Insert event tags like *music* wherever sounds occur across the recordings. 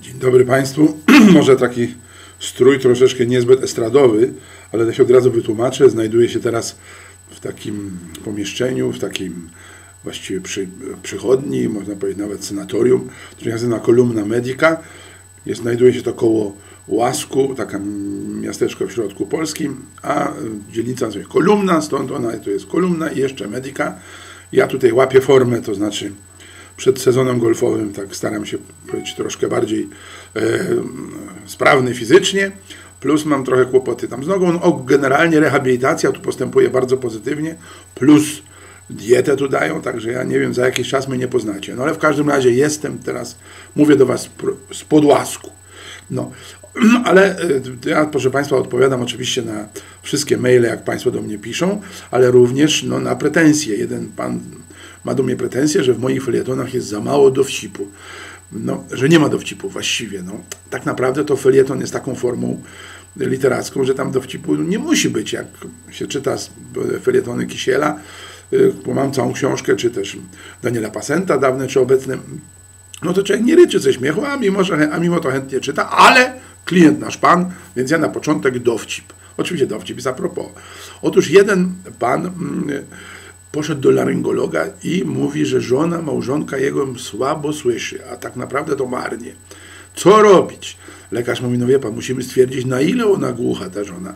Dzień dobry Państwu. *clears throat* Może taki strój troszeczkę niezbyt estradowy, ale to się od razu wytłumaczę. Znajduję się teraz w takim pomieszczeniu, w takim właściwie przy, przychodni, można powiedzieć nawet senatorium, które nazywa Kolumna Medica. Jest, znajduje się to koło Łasku, taka miasteczko w środku Polskim, a dzielnica nazywa się Kolumna, stąd ona to jest Kolumna i jeszcze Medica. Ja tutaj łapię formę, to znaczy przed sezonem golfowym tak staram się być troszkę bardziej e, sprawny fizycznie, plus mam trochę kłopoty tam z nogą. No, generalnie rehabilitacja tu postępuje bardzo pozytywnie, plus dietę tu dają, także ja nie wiem, za jakiś czas mnie nie poznacie. No ale w każdym razie jestem teraz, mówię do Was z podłasku. No, *clears throat* ale e, ja, proszę Państwa, odpowiadam oczywiście na wszystkie maile, jak Państwo do mnie piszą, ale również no, na pretensje. Jeden Pan ma do mnie pretensje, że w moich felietonach jest za mało dowcipu. No, że nie ma dowcipu właściwie. No, tak naprawdę to felieton jest taką formą literacką, że tam dowcipu nie musi być. Jak się czyta felietony Kisiela, y, bo mam całą książkę, czy też Daniela Pasenta, dawne czy obecne, no to człowiek nie ryczy ze śmiechu, a mimo, że, a mimo to chętnie czyta, ale klient nasz pan, więc ja na początek dowcip. Oczywiście dowcip jest a propos. Otóż jeden pan mm, poszedł do laryngologa i mówi, że żona, małżonka jego słabo słyszy, a tak naprawdę to marnie. Co robić? Lekarz mówi, no wie pan, musimy stwierdzić, na ile ona głucha, ta żona.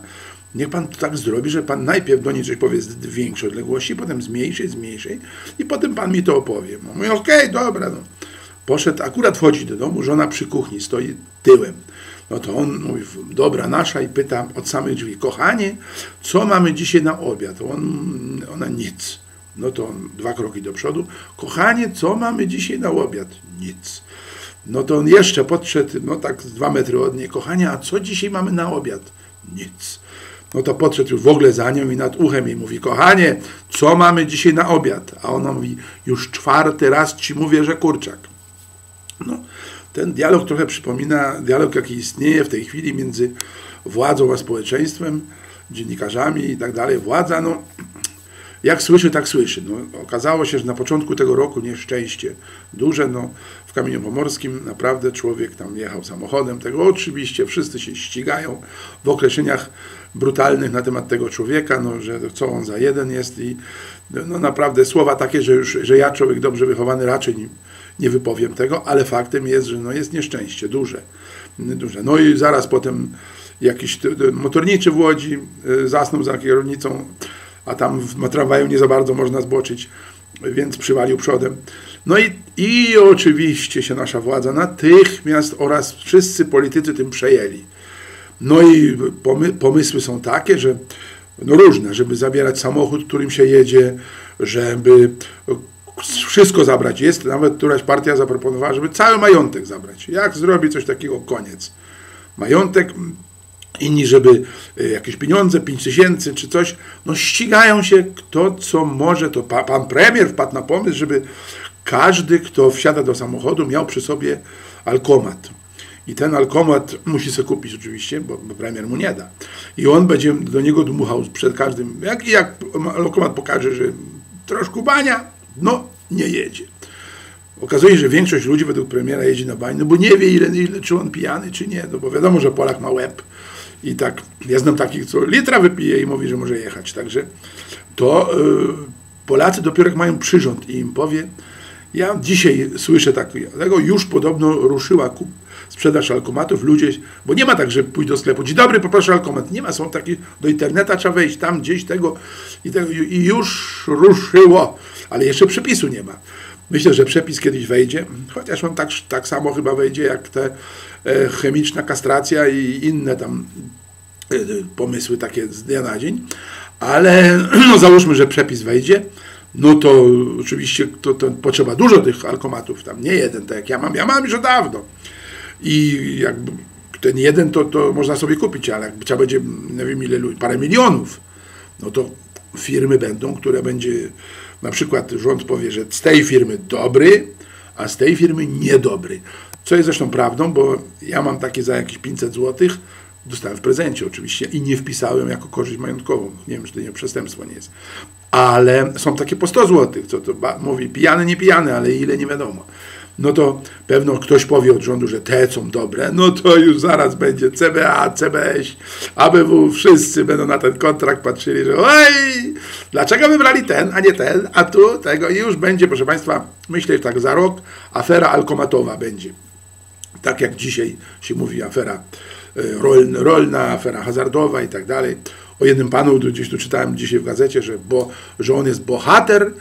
Niech pan tak zrobi, że pan najpierw do niej coś powie z większej odległości, potem z mniejszej, z mniejszej i potem pan mi to opowie. Mówi, okej, okay, dobra. No. Poszedł, akurat wchodzi do domu, żona przy kuchni, stoi tyłem. No to on mówi, dobra nasza i pyta od samych drzwi, kochanie, co mamy dzisiaj na obiad? On, ona nic. No to on dwa kroki do przodu. Kochanie, co mamy dzisiaj na obiad? Nic. No to on jeszcze podszedł, no tak dwa metry od niej. Kochanie, a co dzisiaj mamy na obiad? Nic. No to podszedł już w ogóle za nią i nad uchem jej mówi, kochanie, co mamy dzisiaj na obiad? A ona mówi, już czwarty raz ci mówię, że kurczak. No, ten dialog trochę przypomina dialog, jaki istnieje w tej chwili między władzą a społeczeństwem, dziennikarzami i tak dalej. Władza, no, jak słyszy, tak słyszy. No, okazało się, że na początku tego roku nieszczęście duże, no, w Kamieniu Pomorskim naprawdę człowiek tam jechał samochodem, tego oczywiście wszyscy się ścigają w określeniach brutalnych na temat tego człowieka, no, że co on za jeden jest i no, naprawdę słowa takie, że już, że ja człowiek dobrze wychowany raczej nie, nie wypowiem tego, ale faktem jest, że no, jest nieszczęście duże, duże. No i zaraz potem jakiś motorniczy w Łodzi y, zasnął za kierownicą a tam w tramwaju nie za bardzo można zboczyć, więc przywalił przodem. No i, i oczywiście się nasza władza natychmiast oraz wszyscy politycy tym przejęli. No i pomy pomysły są takie, że no różne, żeby zabierać samochód, którym się jedzie, żeby wszystko zabrać. Jest nawet któraś partia zaproponowała, żeby cały majątek zabrać. Jak zrobi coś takiego, koniec. Majątek inni, żeby e, jakieś pieniądze, 5 tysięcy czy coś, no ścigają się kto co może, to pan premier wpadł na pomysł, żeby każdy, kto wsiada do samochodu, miał przy sobie alkomat. I ten alkomat musi sobie kupić oczywiście, bo, bo premier mu nie da. I on będzie do niego dmuchał przed każdym, jak, jak alkomat pokaże, że troszkę bania, no nie jedzie. Okazuje się, że większość ludzi według premiera jedzie na bań, no bo nie wie, ile, ile, czy on pijany, czy nie, no bo wiadomo, że Polak ma łeb i tak, ja znam takich, co litra wypije i mówi, że może jechać. Także to y, Polacy dopiero jak mają przyrząd i im powie, ja dzisiaj słyszę takiego, już podobno ruszyła kup, sprzedaż alkomatów, ludzie, bo nie ma tak, że pójść do sklepu, dzień dobry, poproszę alkomat, nie ma, są takie, do interneta trzeba wejść, tam gdzieś tego i, tego, i już ruszyło, ale jeszcze przepisu nie ma. Myślę, że przepis kiedyś wejdzie, chociaż on tak, tak samo chyba wejdzie jak te e, chemiczna kastracja i inne tam e, pomysły takie z dnia na dzień, ale *clears throat* no, załóżmy, że przepis wejdzie, no to oczywiście to, to potrzeba dużo tych alkomatów, tam nie jeden, tak jak ja mam, ja mam już dawno. I jakby ten jeden to, to można sobie kupić, ale jak trzeba będzie, nie wiem ile, parę milionów, no to firmy będą, które będzie na przykład rząd powie, że z tej firmy dobry, a z tej firmy niedobry. Co jest zresztą prawdą, bo ja mam takie za jakieś 500 zł, dostałem w prezencie oczywiście i nie wpisałem jako korzyść majątkową. Nie wiem, czy to nie przestępstwo nie jest. Ale są takie po 100 zł, co to mówi pijany, nie pijany, ale ile nie wiadomo. no to pewno ktoś powie od rządu, że te są dobre, no to już zaraz będzie CBA, CBS, ABW, wszyscy będą na ten kontrakt patrzyli, że oj, dlaczego wybrali ten, a nie ten, a tu tego i już będzie, proszę Państwa, myślę, że tak za rok afera alkomatowa będzie. Tak jak dzisiaj się mówi afera rolna, rolna afera hazardowa i tak dalej. O jednym panu gdzieś tu czytałem dzisiaj w gazecie, że, bo, że on jest bohater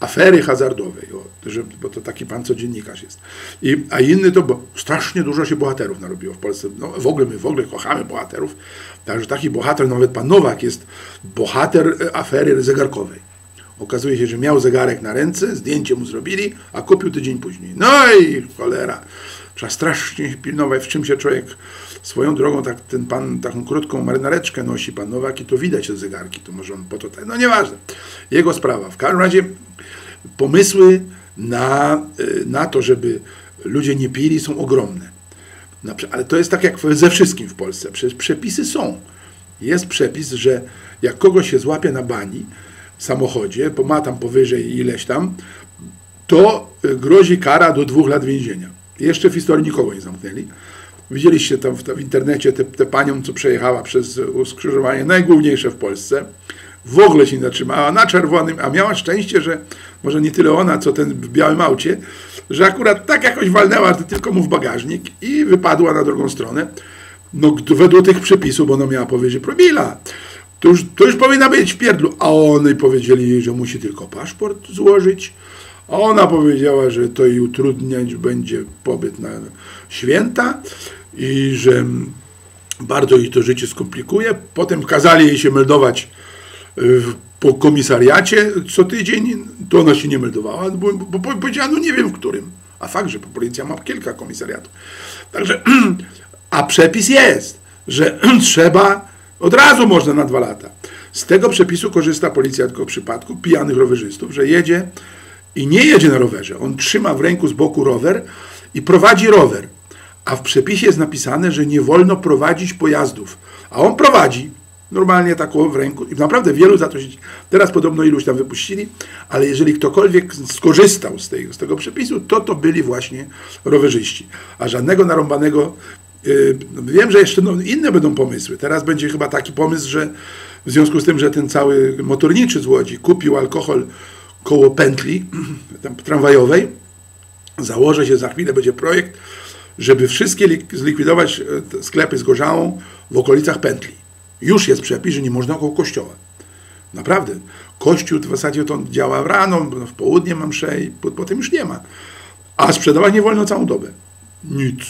afery hazardowej, o, że, bo to taki pan co dziennikarz jest. I, a inny to, bo strasznie dużo się bohaterów narobiło w Polsce. No, w ogóle my w ogóle kochamy bohaterów. Także taki bohater, nawet pan Nowak jest bohater afery zegarkowej. Okazuje się, że miał zegarek na ręce, zdjęcie mu zrobili, a kupił tydzień później. No i cholera. Trzeba strasznie pilnować, w czym się człowiek swoją drogą, tak, ten pan taką krótką marynareczkę nosi, pan Nowak, i to widać te zegarki, to może on po to, no nieważne. Jego sprawa. W każdym razie pomysły na, y, na to, żeby ludzie nie pili są ogromne. Ale to jest tak jak ze wszystkim w Polsce. Przecież przepisy są. Jest przepis, że jak kogoś się złapie na bani samochodzie, bo ma tam powyżej ileś tam, to y, grozi kara do dwóch lat więzienia. Jeszcze w historii nikogo nie zamknęli. Widzieliście tam w, w internecie tę panią, co przejechała przez skrzyżowanie najgłówniejsze w Polsce. W ogóle się nie zatrzymała na czerwonym, a miała szczęście, że może nie tyle ona, co ten w białym aucie, że akurat tak jakoś walnęła tylko mu w bagażnik i wypadła na drugą stronę. No według tych przepisów, ona miała powiedzieć promila. To już, to już powinna być w pierdlu. A oni powiedzieli że musi tylko paszport złożyć. A ona powiedziała, że to jej utrudniać będzie pobyt na święta i że bardzo jej to życie skomplikuje. Potem kazali jej się meldować y, po komisariacie co tydzień, to ona się nie meldowała, bo, bo powiedziała, no nie wiem w którym. A fakt, że policja ma kilka komisariatów. Także, *clears throat* a przepis jest, że *clears throat* trzeba, od razu można na dwa lata. Z tego przepisu korzysta policja tylko w przypadku pijanych rowerzystów, że jedzie i nie jedzie na rowerze. On trzyma w ręku z boku rower i prowadzi rower a w przepisie jest napisane, że nie wolno prowadzić pojazdów. A on prowadzi normalnie taką w ręku i naprawdę wielu za to się... Teraz podobno iluś tam wypuścili, ale jeżeli ktokolwiek skorzystał z, tej, z tego przepisu, to to byli właśnie rowerzyści. A żadnego narąbanego... Yy, wiem, że jeszcze no, inne będą pomysły. Teraz będzie chyba taki pomysł, że w związku z tym, że ten cały motorniczy z Łodzi kupił alkohol koło pętli tramwajowej, założę się, za chwilę będzie projekt, żeby wszystkie zlikwidować e, sklepy z gorzałą w okolicach pętli. Już jest przepis, że nie można około kościoła. Naprawdę. Kościół w zasadzie to działa rano, w południe mam msze i potem już nie ma. A sprzedawać nie wolno całą dobę. Nic.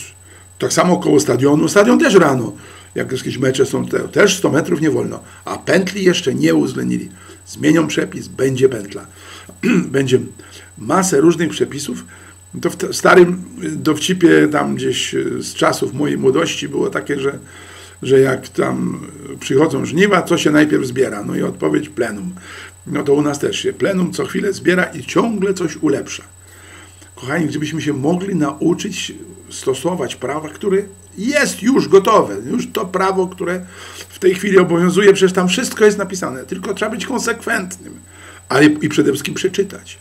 Tak samo koło stadionu. Stadion też rano. Jak jakieś mecze są, też 100 metrów nie wolno. A pętli jeszcze nie uwzględnili. Zmienią przepis, będzie pętla. *clears throat* będzie masę różnych przepisów, to w starym dowcipie tam gdzieś e, z czasów mojej młodości było takie, że, że jak tam przychodzą żniwa, co się najpierw zbiera? No i odpowiedź plenum. No to u nas też się plenum co chwilę zbiera i ciągle coś ulepsza. Kochani, gdybyśmy się mogli nauczyć stosować prawa, które jest już gotowe, już to prawo, które w tej chwili obowiązuje, przecież tam wszystko jest napisane, tylko trzeba być konsekwentnym, ale i przede wszystkim przeczytać.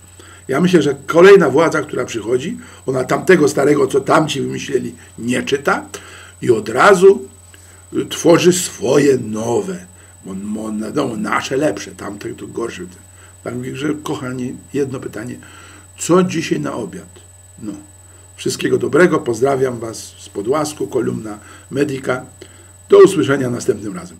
Ja myślę, że kolejna władza, która przychodzi, ona tamtego starego, co tamci wymyśleli, nie czyta i od razu tworzy swoje nowe, bo, no, nasze lepsze, tamte to gorsze. Także, kochani, jedno pytanie. Co dzisiaj na obiad? No. Wszystkiego dobrego, pozdrawiam Was z podłasku, kolumna Medika. Do usłyszenia następnym razem.